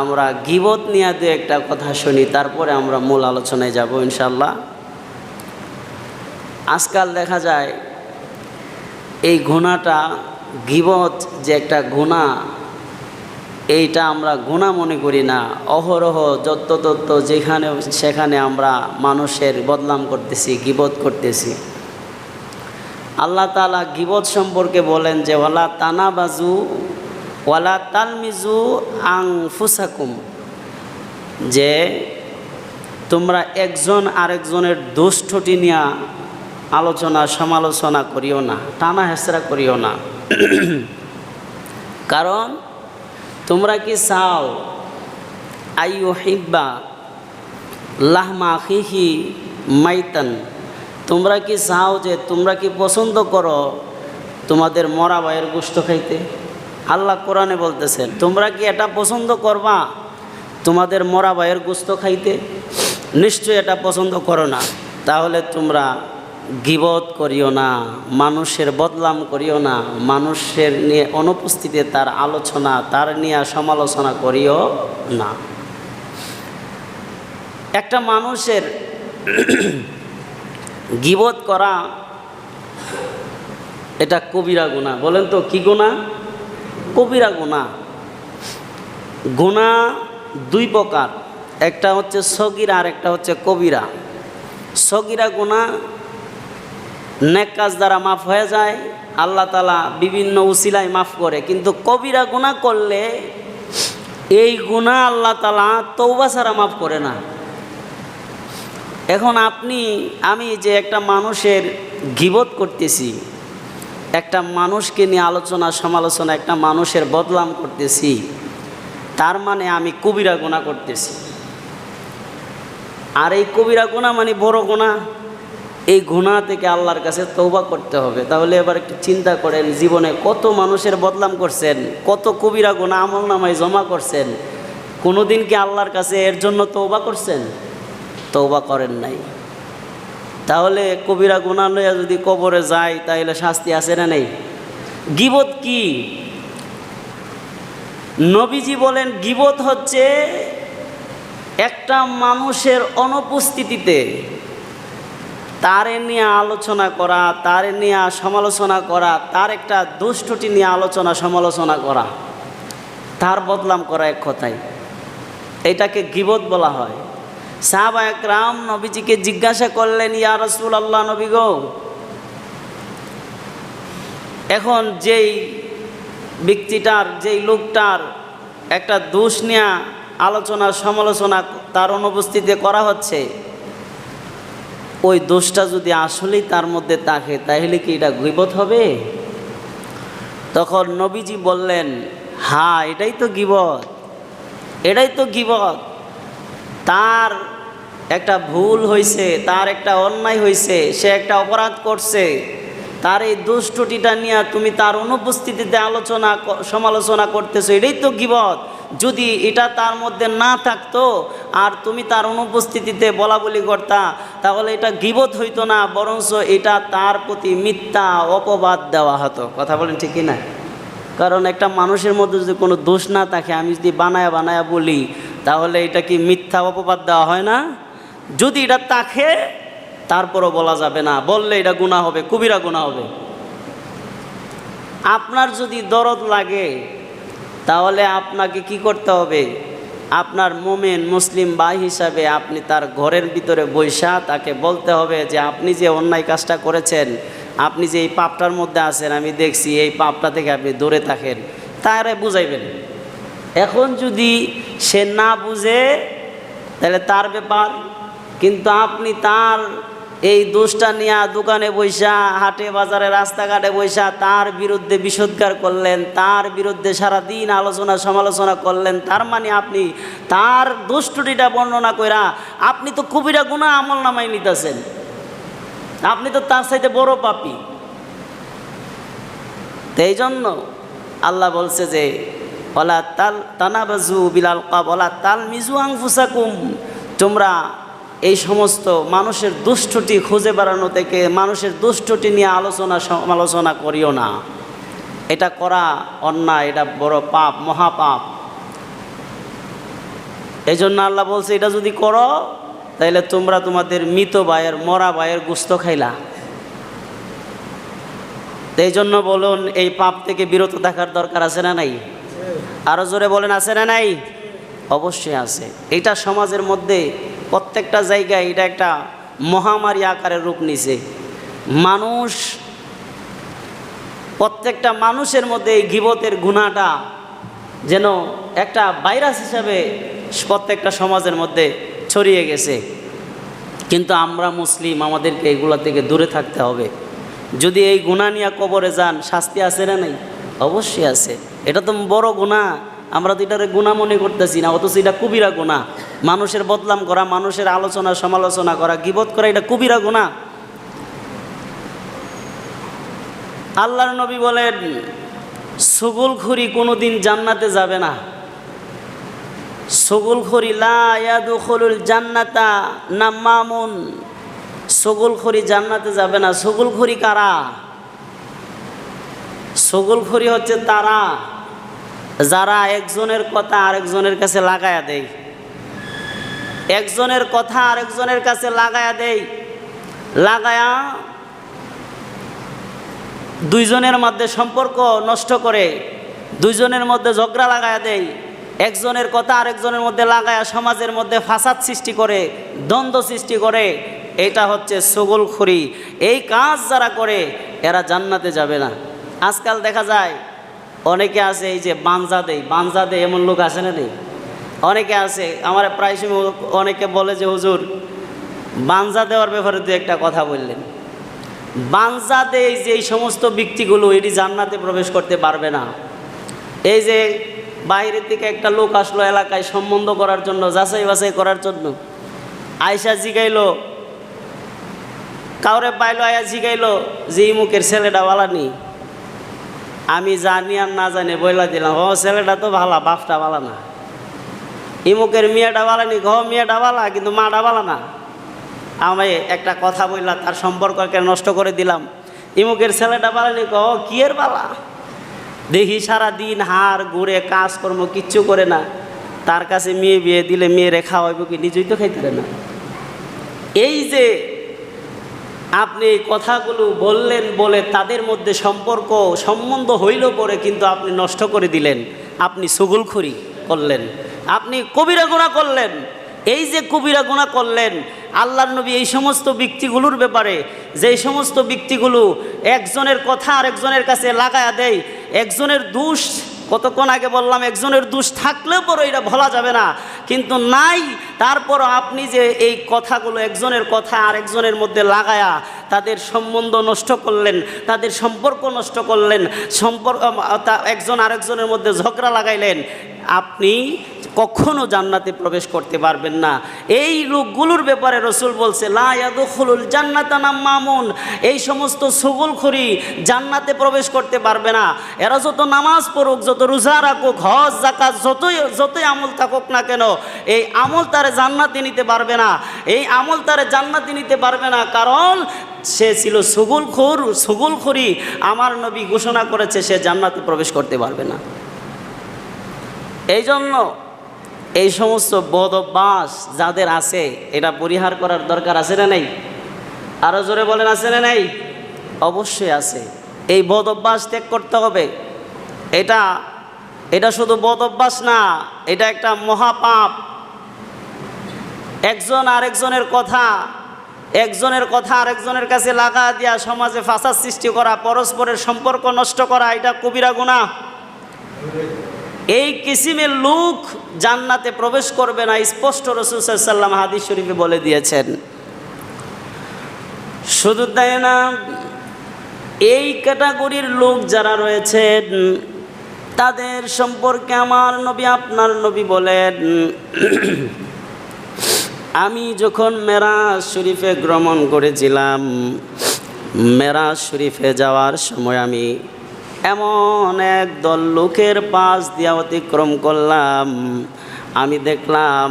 আমরা গিবত নিয়ে দু একটা কথা শুনি, তারপরে আমরা মূল আলোচনায় যাব ইনশাল্লাহ আজকাল দেখা যায়, এই গুণাটা, গিবত যে একটা গুণা, এইটা আমরা গুণা মনে করি না। অহরহ যত তত্ত্ব যেখানে, সেখানে আমরা মানুষের বদনাম করতেছি, গিবত করতেছি। আল্লাহ তালা গিবত সম্পর্কে বলেন যে, ওয়ালা তানাবাজু ওয়ালা তালমিজু আং ফুসাকুম যে তোমরা একজন আরেকজনের দুষ্ঠটি নিয়ে আলোচনা, সমালোচনা করিও না, টানা হেসরা করিও না। কারণ তোমরা কি চাও আইও হিব্বা লাহমা খিহি মাইতান, তোমরা কি চাও যে তোমরা কি পছন্দ করো তোমাদের মরা ভাইয়ের গোস্ত খাইতে? আল্লাহ কোরআনে বলতেছেন তোমরা কি এটা পছন্দ করবা? তোমাদের মরা ভাইয়ের গুস্ত খাইতে? নিশ্চয়ই এটা পছন্দ করো না। তাহলে তোমরা গিবত করিও না, মানুষের বদলাম করিও না, মানুষের নিয়ে অনুপস্থিতিতে তার আলোচনা, তার নিয়ে সমালোচনা করিও না। একটা মানুষের গিবত করা, এটা কবিরা গুণা বলেন তো, কি গুণা কবিরা গুণা। গুণা দুই প্রকার, একটা হচ্ছে সগিরা আর একটা হচ্ছে কবিরা। সগিরা গুণা নেক কাজ দ্বারা মাফ হয়ে যায়, আল্লাহ তালা বিভিন্ন উসিলায় মাফ করে, কিন্তু কবিরা গুণা করলে এই গুণা আল্লাহ তালা তৌবা ছাড়া মাফ করে না। এখন আপনি, আমি যে একটা মানুষের গিবত করতেছি একটা মানুষকে নিয়ে আলোচনা, সমালোচনা, একটা মানুষের বদলাম করতেছি। তার মানে আমি কবিরা গোনা করতেছি। আর এই কবিরা গুণা মানে বড় গোনা এই গুণা থেকে আল্লাহর কাছে তৌবা করতে হবে। তাহলে এবার একটু চিন্তা করেন, জীবনে কত মানুষের বদলাম করছেন, কত কবিরা গুণা আমল নামায় জমা করছেন, কোনোদিন কি আল্লাহর কাছে এর জন্য তৌবা করছেন? তৌবা করেন নাই। তাহলে কবিরা গুণা লইয়া যদি কবরে যায় তাহলে শাস্তি আছে না নেই? গিবত কি? নবীজি বলেন, গিবত হচ্ছে একটা মানুষের অনুপস্থিতিতে তারে নিয়ে আলোচনা করা, তারে নিয়ে সমালোচনা করা, তার একটা দুষ্টটি নিয়ে আলোচনা, সমালোচনা করা। তার বদলাম করা এক কথায়। এটাকে গিবত বলা হয়। সাহাবা একরাম নবীজিকে জিজ্ঞাসা করলেন, ইয়া রসুল আল্লাহ নবী এখন যেই ব্যক্তিটার, যেই লোকটার একটা দোষ নিয়ে আলোচনা, সমালোচনা তার অনুপস্থিতিতে করা হচ্ছে, ওই দোষটা যদি আসলেই তার মধ্যে থাকে, তাহলে কি এটা গিবত হবে? তখন নবীজি বললেন হ্যাঁ এটাই তো গিবত, এটাই তো গিবত। তার একটা ভুল হয়েছে তার একটা অন্যায় হয়েছে সে একটা অপরাধ করছে, তার এই দুষ্টটিটা নিয়ে তুমি তার অনুপস্থিতিতে আলোচনা সমালোচনা করতেছো, এটাই তো গিবত। যদি এটা তার মধ্যে না থাকতো আর তুমি তার অনুপস্থিতিতে বলা বলি করতা, তাহলে এটা গিবত হইতো না, বরঞ্চ এটা তার প্রতি মিথ্যা অপবাদ দেওয়া হতো। কথা বলেন ঠিকই না কারণ একটা মানুষের মধ্যে যদি কোনো দোষ না থাকে, আমি যদি বানায়া বানায়া বলি, তাহলে এটা কি মিথ্যা অপবাদ দেওয়া হয় না? যদি এটা তাকে, তারপরও বলা যাবে না। বললে এটা গুণা হবে, কবিরা গুণা হবে। আপনার যদি দরদ লাগে, তাহলে আপনাকে কি করতে হবে? আপনার মোমেন মুসলিম ভাই হিসাবে আপনি তার ঘরের ভিতরে বৈশা তাকে বলতে হবে যে, আপনি যে অন্যায় কাজটা করেছেন, আপনি যে এই পাপটার মধ্যে আছেন, আমি দেখছি এই পাপটা থেকে আপনি দূরে থাকেন। তারে বুঝাইবেন। এখন যদি সে না বুঝে, তাহলে তার ব্যাপার কিন্তু আপনি তার এই দোষটা নিয়ে দোকানে বৈশা হাটে বাজারে, রাস্তাঘাটে বৈশা তার বিরুদ্ধে বিষোদ্গার করলেন, তার বিরুদ্ধে সারা দিন আলোচনা সমালোচনা করলেন, তার মানে আপনি তার দুষ্টটিটা বর্ণনা কইরা আপনি তো কবিরা গুণা আমল নামাই নিতেছেন। আপনি তো তার সাথে বড় পাপি। এই জন্য আল্লাহ বলছে যে ওলা তাল, তানাবাজু বিলাল কাব ওলা তাল মিজু আংফুসাকুম তোমরা এই সমস্ত মানুষের দুষ্টটি খুঁজে বেড়ানো থেকে মানুষের দুষ্টটি নিয়ে আলোচনা সমালোচনা করিও না। এটা করা অন্যায়, এটা বড় পাপ, মহাপাপ। এই জন্য আল্লাহ বলছে, এটা যদি করো তাহলে তোমরা তোমাদের মৃত ভাইয়ের, মরা ভাইয়ের গুস্ত খাইলা। এই জন্য বলুন, এই পাপ থেকে বিরত থাকার দরকার আছে না নাই? আরও জোরে বলেন, আছে না নাই? অবশ্যই আছে। এটা সমাজের মধ্যে প্রত্যেকটা জায়গায় এটা একটা মহামারী আকারের রূপ নিছে। মানুষ, প্রত্যেকটা মানুষের মধ্যে এই গিবতের গুণাটা যেন একটা ভাইরাস হিসাবে প্রত্যেকটা সমাজের মধ্যে ছড়িয়ে গেছে। কিন্তু আমরা মুসলিম, আমাদেরকে এগুলো থেকে দূরে থাকতে হবে। যদি এই গুণা নিয়ে কবরে যান, শাস্তি আছে না নাই? অবশ্যই আছে। এটা তো বড় গুণা। আমরা তো এটারে গুণা মনে করতেছি না, অথচ এটা কুবিরা গুণা। মানুষের বদলাম করা, মানুষের আলোচনা, সমালোচনা করা, গিবত করা, এটা কুবিরা গুণা। আল্লাহর নবী বলেন, সুগুলখুরি কোনোদিন জান্নাতে যাবে না। সগুলখড়ি লায়াদুখলুল জান্নাতা না মামুন। সগুলখড়ি জান্নাতে যাবে না। সগুলখড়ি কারা? সগুলখড়ি হচ্ছে তারা। যারা একজনের কথা আরেকজনের কাছে লাগায়া দেয়। একজনের কথা আরেকজনের কাছে লাগায়া দেয়। লাগায়া দুইজনের মধ্যে সম্পর্ক নষ্ট করে, দুইজনের মধ্যে ঝগড়া লাগায়া দেয়। একজনের কথা আরেকজনের মধ্যে লাগায়া সমাজের মধ্যে ফাসাদ সৃষ্টি করে, দ্বন্দ্ব সৃষ্টি করে, এটা হচ্ছে সগলখড়ি। এই কাজ যারা করে, এরা জান্নাতে যাবে না। আজকাল দেখা যায় অনেকে আছে এই যে বানজা দেয় বানজা দেয় এমন লোক আছে না নেই অনেকে আছে, আমার প্রায় সময় অনেকে বলে যে, হুজুর বানজা দেওয়ার ব্যাপারে দু একটা কথা বললেন। বাঞ্জা দেয় যে এই সমস্ত ব্যক্তিগুলো, এটি জান্নাতে প্রবেশ করতে পারবে না। এই যে বাইরের থেকে একটা লোক আসলো এলাকায় সম্বন্ধ করার জন্য, যাচাই বাছাই করার জন্য। আয়সা জিগাইলো, কাউরে পাইলো, আয়া জিগাইলো যে ইমুকের ছেলেটা ভালা নি আমি জানি আর না জানি বইলা দিলাম। ও, ছেলেটা তো ভালা, বাপটা ভালা না। ইমুকের মেয়েটা ভালা নি, ঘ, মেয়েটা ভালা, কিন্তু মাটা ভালা না। আমি একটা কথা বললাম তার সম্পর্ককে নষ্ট করে দিলাম। ইমুকের ছেলেটা ভালা নি, ঘ, কি বালা দেখি সারা দিন হার, ঘুরে, কাজকর্ম কিচ্ছু করে না। তার কাছে মেয়ে বিয়ে দিলে মেয়ে রেখা হইব কি, নিজেই তো খাইতে না। এই যে আপনি এই কথাগুলো বললেন বলে তাদের মধ্যে সম্পর্ক, সম্বন্ধ হইল পরে কিন্তু আপনি নষ্ট করে দিলেন। আপনি সুগুলখুরি করলেন। আপনি কবিরা গুণা করলেন। এই যে কবিরা গুণা করলেন, আল্লাহর নবী এই সমস্ত ব্যক্তিগুলোর ব্যাপারে যেই সমস্ত ব্যক্তিগুলো একজনের কথা আরেকজনের কাছে লাগায়া দেয়, একজনের দোষ কতক্ষণ আগে বললাম, একজনের দোষ থাকলেও পরে এটা ভোলা যাবে না। কিন্তু নাই, তারপর আপনি যে এই কথাগুলো একজনের কথা আর একজনের মধ্যে লাগায়া তাদের সম্বন্ধ নষ্ট করলেন, তাদের সম্পর্ক নষ্ট করলেন সম্পর্ক একজন আরেকজনের মধ্যে ঝগড়া লাগাইলেন, আপনি কখনো জান্নাতে প্রবেশ করতে পারবেন না। এই লোকগুলোর ব্যাপারে রসুল বলছে লায়াদুল জান্নাতা নাম মামুন। এই সমস্ত সগুলখড়ি জান্নাতে প্রবেশ করতে পারবে না। এরা যত নামাজ পড়ুক, যত রোজা রাখুক, হজ জাকাত যতই যতই আমল থাকুক না কেন, এই আমল তারে জান্নাতে নিতে পারবে না। এই আমল তারে জান্নাতে নিতে পারবে না কারণ সে ছিল সুগুলখুর সুগুলখুরি আমার নবী ঘোষণা করেছে, সে জান্নাতে প্রবেশ করতে পারবে না। এই জন্য এই সমস্ত বদ অভ্যাস যাদের আছে, এটা পরিহার করার দরকার আছে না নেই? আরও জোরে বলেন, আছে না নেই? অবশ্যই আছে। এই বদ অভ্যাস ত্যাগ করতে হবে। এটা এটা শুধু বদ অভ্যাস না, এটা একটা মহাপাপ। একজন আরেকজনের কথা, একজনের কথা আরেকজনের কাছে লাগা দিয়া সমাজে ফাঁসার সৃষ্টি করা, পরস্পরের সম্পর্ক নষ্ট করা, এটা কবিরা গুণা এই কিসিমের লোক জান্নাতে প্রবেশ করবে না, স্পষ্ট রসুল সাল্লাম হাদিস শরীফে বলে দিয়েছেন। শুধু তাই না, এই ক্যাটাগরির লোক যারা রয়েছেন, তাদের সম্পর্কে আমার নবী আপনার নবী বলেন, আমি যখন মেরাজ শরীফে ভ্রমণ করেছিলাম, মেরাজ শরীফে যাওয়ার সময় আমি এমন এক দল লোকের পাশ দিয়া অতিক্রম করলাম। আমি দেখলাম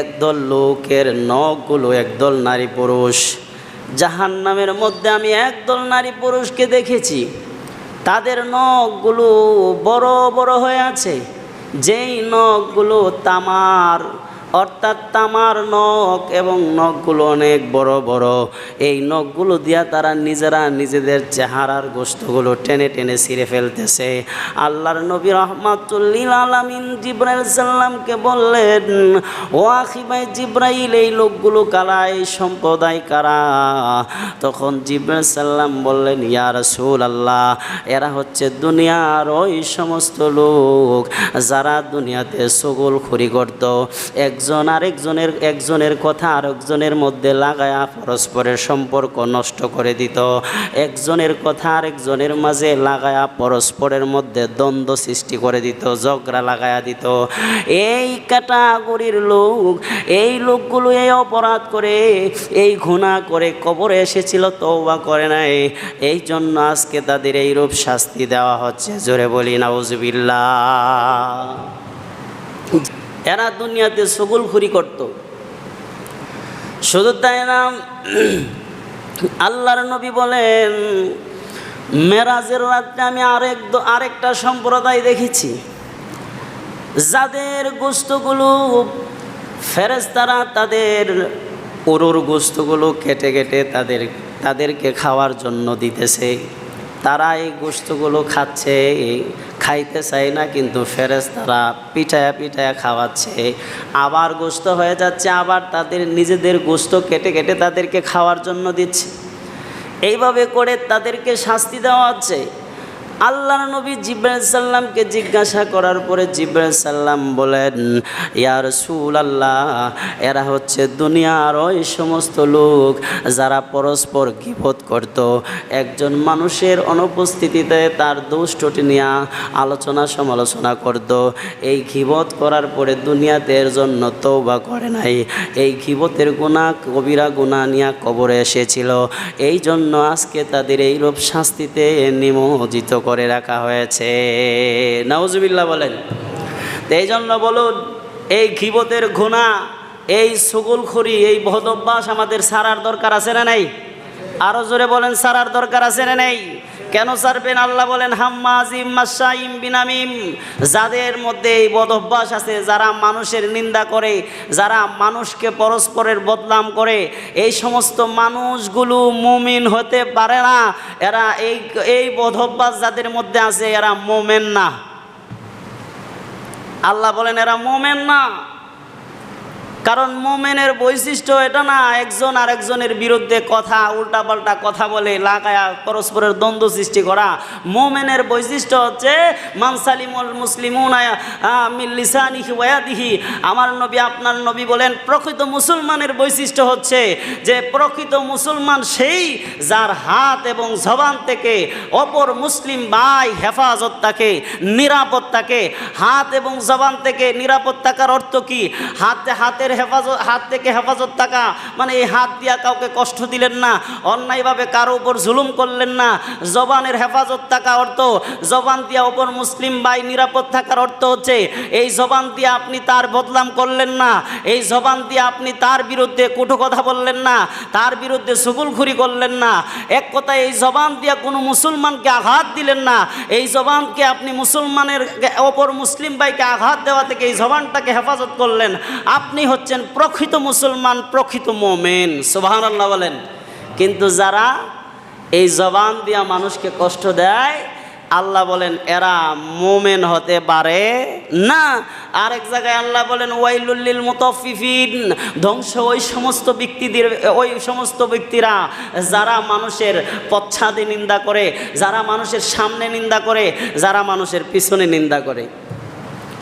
একদল লোকের নখগুলো একদল নারী পুরুষ। জাহান নামের মধ্যে আমি একদল নারী পুরুষকে দেখেছি। তাদের নখগুলো বড় বড় হয়ে আছে। যেই নখগুলো তামার অর্থাৎ তামার নখ এবং নখগুলো অনেক বড় বড়। এই নখগুলো দিয়া তারা নিজেরা নিজেদের চেহারার গোস্তগুলো টেনে টেনে ছিঁড়ে ফেলতেছে। আল্লাহর নবী রহমাতুল্লিল আলামিন জিব্রাইল সাল্লামকে বললেন, ও আখিবাই জিব্রাইল, এই লোকগুলো কারা? এই সম্প্রদায় কারা? তখন জিব্রাইল সাল্লাম বললেন, ইয়া রাসূল আল্লাহ এরা হচ্ছে দুনিয়ার ওই সমস্ত লোক যারা দুনিয়াতে সগোল খড়ি করত। একজন আরেকজনের, একজনের কথা আরেকজনের মধ্যে লাগায়া পরস্পরের সম্পর্ক নষ্ট করে দিত। একজনের কথা আরেকজনের মাঝে লাগায়া পরস্পরের মধ্যে দ্বন্দ্ব সৃষ্টি করে দিত, ঝগড়া লাগায়া দিত। এই ক্যাটাগরির লোক, এই লোকগুলো এই অপরাধ করে, এই ঘুণা করে কবরে এসেছিল তৌবা করে নাই। এই জন্য আজকে তাদের এইরূপ শাস্তি দেওয়া হচ্ছে। জোরে বলি, নাউজুবিল্লাহ। এরা দুনিয়াতে সগুলখুরি করত। শুধু তাই না, আল্লাহর নবী বলেন, মেরাজের রাত্রে আমি আরেক আরেকটা সম্প্রদায় দেখেছি। যাদের গোস্তগুলো ফেরেস্তারা তাদের উরুর গোস্তগুলো কেটে কেটে তাদের, তাদেরকে খাওয়ার জন্য দিতেছে। তারা এই গোস্তগুলো খাচ্ছে খাইতে চায় না কিন্তু ফেরেস তারা পিঠায়া পিঠায়া খাওয়াচ্ছে। আবার গোস্ত হয়ে যাচ্ছে, আবার তাদের নিজেদের গোস্ত কেটে কেটে তাদেরকে খাওয়ার জন্য দিচ্ছে। এইভাবে করে তাদেরকে শাস্তি দেওয়া হচ্ছে। আল্লাহ নবী জিব্রাইল সাল্লামকে জিজ্ঞাসা করার পরে জিব্রাইল সাল্লাম বলেন ইয়ার সুল আল্লাহ এরা হচ্ছে দুনিয়ার ওই সমস্ত লোক যারা পরস্পর গিবত করত। একজন মানুষের অনুপস্থিতিতে তার দুষ্টটি নিয়ে আলোচনা সমালোচনা করত। এই ঘিবত করার পরে দুনিয়াতে এর জন্য তৌবা করে নাই। এই ঘিবতের গুণা কবিরা গুণা নিয়ে কবরে এসেছিল। এই জন্য আজকে তাদের এইরূপ শাস্তিতে নিমজ্জিত করে রাখা হয়েছে। নাউজুবিল্লাহ বলেন এই জন্য বলুন, এই ঘিবতের ঘোনা এই সুগুলখুরি, এই বহদভ্যাস আমাদের সারার দরকার আছে না নাই? আরও জোরে বলেন, সারার দরকার আছে না নেই? কেন সারবেন? আল্লাহ বলেন, হাম্মাজিম বিনামিম। যাদের মধ্যে এই বদভ্যাস আছে, যারা মানুষের নিন্দা করে, যারা মানুষকে পরস্পরের বদনাম করে, এই সমস্ত মানুষগুলো মুমিন হতে পারে না। এরা এই এই বদভ্যাস যাদের মধ্যে আছে, এরা মোমেন না। আল্লাহ বলেন, এরা মোমেন না। কারণ মোমেনের বৈশিষ্ট্য এটা না, একজন আরেকজনের বিরুদ্ধে কথা, উল্টাপাল্টা কথা বলে, লাগায়া পরস্পরের দ্বন্দ্ব সৃষ্টি করা। মোমেনের বৈশিষ্ট্য হচ্ছে মানসালিমুল ওয়াদিহি আমার নবী, আপনার নবী বলেন, প্রকৃত মুসলমানের বৈশিষ্ট্য হচ্ছে যে, প্রকৃত মুসলমান সেই যার হাত এবং জবান থেকে অপর মুসলিম ভাই হেফাজত থাকে, নিরাপদ থাকে। হাত এবং জবান থেকে নিরাপদ থাকার অর্থ কি? হাতে হাতের হেফাজত, হাত থেকে হেফাজত থাকা মানে এই হাত দিয়া কাউকে কষ্ট দিলেন না, অন্যায়ভাবে কারও উপর জুলুম করলেন না, জবানের হেফাজত থাকা অর্থ, জবান দিয়া ওপর মুসলিম ভাই নিরাপদ থাকার অর্থ হচ্ছে, এই জবান দিয়ে আপনি তার বদলাম করলেন না, এই জবান দিয়ে আপনি তার বিরুদ্ধে কুটো কথা বললেন না, তার বিরুদ্ধে সুগুল সুগুলখুরি করলেন না, এক কথায় এই জবান দিয়া কোনো মুসলমানকে আঘাত দিলেন না, এই জবানকে আপনি মুসলমানের ওপর মুসলিম ভাইকে আঘাত দেওয়া থেকে এই জবানটাকে হেফাজত করলেন, আপনি হচ্ছেন প্রকৃত মুসলমান, প্রকৃত মোমেন। আল্লাহ বলেন। কিন্তু যারা এই জবান দিয়া মানুষকে কষ্ট দেয়, আল্লাহ বলেন, এরা মোমেন হতে পারে না। আরেক জায়গায় আল্লাহ বলেন ওয়াইলুল্লিল মুতফিফিন ধ্বংস ওই সমস্ত ব্যক্তিদের, ওই সমস্ত ব্যক্তিরা যারা মানুষের পচ্ছাদে নিন্দা করে, যারা মানুষের সামনে নিন্দা করে, যারা মানুষের পিছনে নিন্দা করে।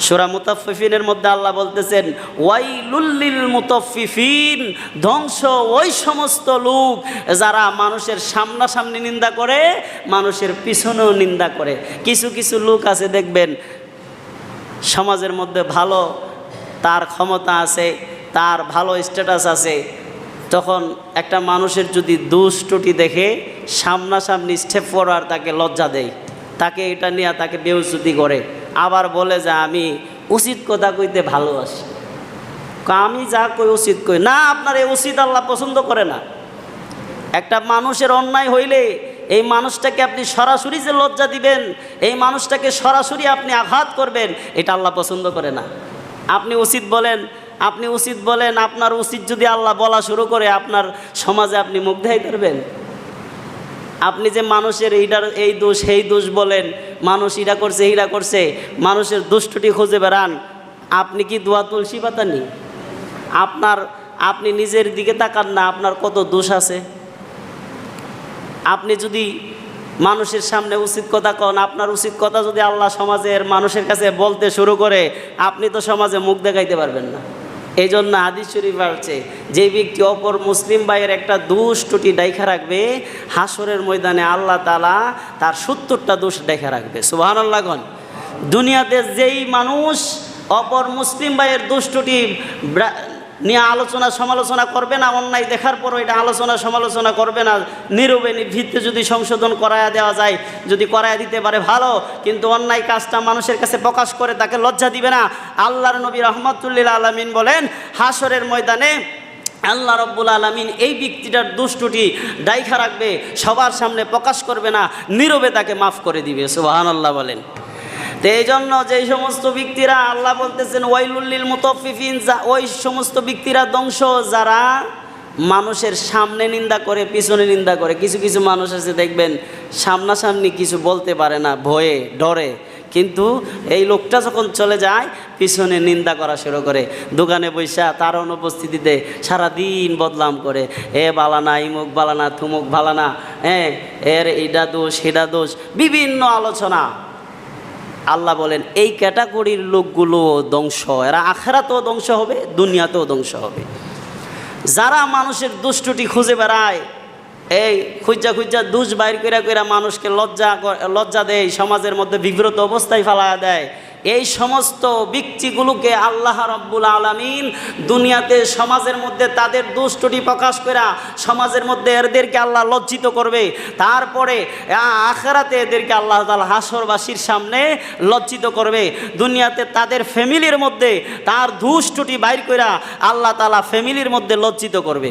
সুরা মুতাফিফিনের মধ্যে আল্লাহ বলতেছেন ওয়াইলুল্লিল মুতাফিফিন ধ্বংস ওই সমস্ত লোক যারা মানুষের সামনাসামনি নিন্দা করে, মানুষের পিছনেও নিন্দা করে। কিছু কিছু লোক আছে দেখবেন, সমাজের মধ্যে ভালো, তার ক্ষমতা আছে, তার ভালো স্ট্যাটাস আছে। তখন একটা মানুষের যদি দুষ্টটি দেখে, সামনাসামনি স্টেপ ফরওয়ার্ড তাকে লজ্জা দেয়। তাকে এটা নিয়ে তাকে বেউসুতি করে। আবার বলে যে আমি উচিত কথা কইতে ভালোবাসি। আমি যা কই উচিত কই। না, আপনার এই উচিত আল্লাহ পছন্দ করে না। একটা মানুষের অন্যায় হইলে এই মানুষটাকে আপনি সরাসরি যে লজ্জা দিবেন, এই মানুষটাকে সরাসরি আপনি আঘাত করবেন, এটা আল্লাহ পছন্দ করে না। আপনি উচিত বলেন, আপনি উচিত বলেন, আপনার উচিত যদি আল্লাহ বলা শুরু করে, আপনার সমাজে আপনি দেখাই করবেন আপনি যে মানুষের এইটার এই দোষ, সেই দোষ বলেন, মানুষ ইটা করছে, এইটা করছে, মানুষের দুষ্টটি খুঁজে বেড়ান। আপনি কি দোয়া তুলসী পাতা নি আপনার, আপনি নিজের দিকে তাকান না, আপনার কত দোষ আছে? আপনি যদি মানুষের সামনে উচিত কথা কন, আপনার উচিত কথা যদি আল্লাহ সমাজের মানুষের কাছে বলতে শুরু করে, আপনি তো সমাজে মুখ দেখাইতে পারবেন না। এই জন্য হাদিস শরীফ আছে, যে ব্যক্তি অপর মুসলিম ভাইয়ের একটা দোষ টুটি ডাইখা রাখবে, হাসরের ময়দানে আল্লাহ তালা তার সত্তরটা দোষ দেখা রাখবে। সুহান আল্লাহ গন। দুনিয়াতে যেই মানুষ অপর মুসলিম ভাইয়ের দুষ্টটি নিয়ে আলোচনা সমালোচনা করবে না, অন্যায় দেখার পরও এটা আলোচনা সমালোচনা করবে না। নীরবে ভিত্তি যদি সংশোধন করায়া দেওয়া যায়, যদি করায়া দিতে পারে ভালো, কিন্তু অন্যায় কাজটা মানুষের কাছে প্রকাশ করে তাকে লজ্জা দিবে না। আল্লাহর নবী রহমতুল্লিল আলমিন বলেন হাসরের ময়দানে আল্লাহ রব্বুল আলমিন এই ব্যক্তিটার দুষ্টুটি ডাইখা রাখবে, সবার সামনে প্রকাশ করবে না, নীরবে তাকে মাফ করে দিবে সুবাহান আল্লাহ বলেন। তো এই জন্য যে সমস্ত ব্যক্তিরা আল্লাহ বলতেছেন ওয়াইলুল্লিল মুতফিফিন ওই সমস্ত ব্যক্তিরা ধ্বংস, যারা মানুষের সামনে নিন্দা করে, পিছনে নিন্দা করে। কিছু কিছু মানুষ আছে, দেখবেন, সামনাসামনি কিছু বলতে পারে না, ভয়ে, ডরে। কিন্তু এই লোকটা যখন চলে যায়, পিছনে নিন্দা করা শুরু করে। দোকানে বৈশা তার অনুপস্থিতিতে সারাদিন বদলাম করে। এ বালানা ইমুক বালানা থুমুক বালানা হ্যাঁ এর এইটা দোষ সেটা দোষ বিভিন্ন আলোচনা। আল্লাহ বলেন, এই ক্যাটাগরির লোকগুলো ধ্বংস, এরা আখেরাতেও ধ্বংস হবে, দুনিয়াতেও ধ্বংস হবে। যারা মানুষের দুষ্টুটি খুঁজে বেড়ায়, এই খুঁজা খুঁজা দুষ বাইর কইরা কইরা মানুষকে লজ্জা লজ্জা দেয়, সমাজের মধ্যে বিব্রত অবস্থায় ফেলা দেয় এই সমস্ত ব্যক্তিগুলোকে আল্লাহ রব্বুল আলমিন দুনিয়াতে সমাজের মধ্যে তাদের দুষ্টটি প্রকাশ করা সমাজের মধ্যে এদেরকে আল্লাহ লজ্জিত করবে। তারপরে আখেরাতে এদেরকে আল্লাহ তালা হাসরবাসীর সামনে লজ্জিত করবে। দুনিয়াতে তাদের ফ্যামিলির মধ্যে তার দুষ্টটি বাইর কইরা আল্লাহ তালা ফ্যামিলির মধ্যে লজ্জিত করবে।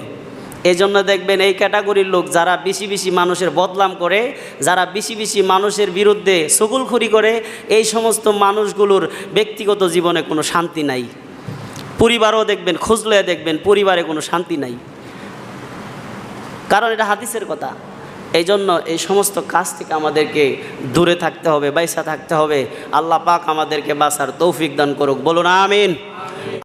এই জন্য দেখবেন এই ক্যাটাগরির লোক যারা বেশি বেশি মানুষের বদলাম করে, যারা বেশি বেশি মানুষের বিরুদ্ধে সগুলখুরি করে, এই সমস্ত মানুষগুলোর ব্যক্তিগত জীবনে কোনো শান্তি নাই। পরিবারও দেখবেন খুঁজলে দেখবেন পরিবারে কোনো শান্তি নাই। কারণ এটা হাদিসের কথা। এই জন্য এই সমস্ত কাজ থেকে আমাদেরকে দূরে থাকতে হবে, বাইসা থাকতে হবে। আল্লাহ পাক আমাদেরকে বাসার তৌফিক দান করুক। বলুন, আমিন।